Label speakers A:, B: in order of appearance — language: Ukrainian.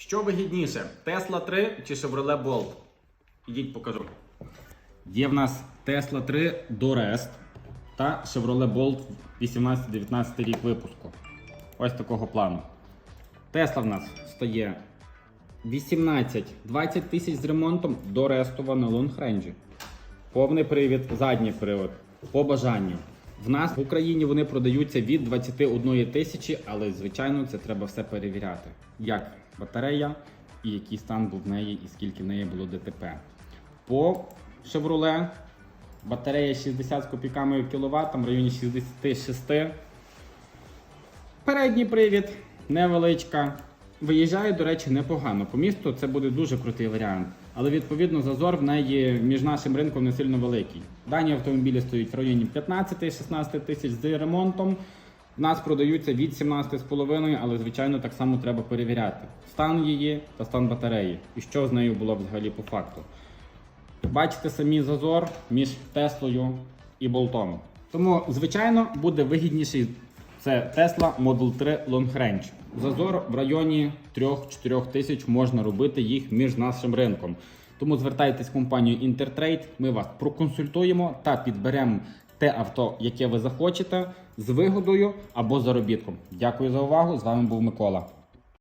A: Що вигідніше, Tesla 3 чи Chevrolet Bolt? Ідіть покажу. Є в нас Tesla 3 Dorest та Chevrolet Bolt 18-19 рік випуску. Ось такого плану. Tesla в нас стає 18-20 тисяч з ремонтом до Рестова на лонгренджі. Повний привід, задній привод. По бажанню. В нас в Україні вони продаються від 21 тисячі, але звичайно це треба все перевіряти. Як батарея, і який стан був в неї, і скільки в неї було ДТП. По Chevrolet батарея 60 з копійками кВт, в районі 66. Передній привід невеличка. Виїжджає, до речі, непогано. По місту це буде дуже крутий варіант. Але відповідно зазор в неї між нашим ринком не сильно великий. Дані автомобілі стоять в районі 15-16 тисяч з ремонтом. В нас продаються від 17,5, але звичайно так само треба перевіряти стан її та стан батареї. І що з нею було взагалі по факту. Бачите самі зазор між Теслою і болтом. Тому, звичайно, буде вигідніший це Tesla Model 3 Long Range. Зазор в районі 3-4 тисяч можна робити їх між нашим ринком. Тому звертайтесь в компанію Intertrade, ми вас проконсультуємо та підберемо те авто, яке ви захочете, з вигодою або заробітком. Дякую за увагу. З вами був Микола.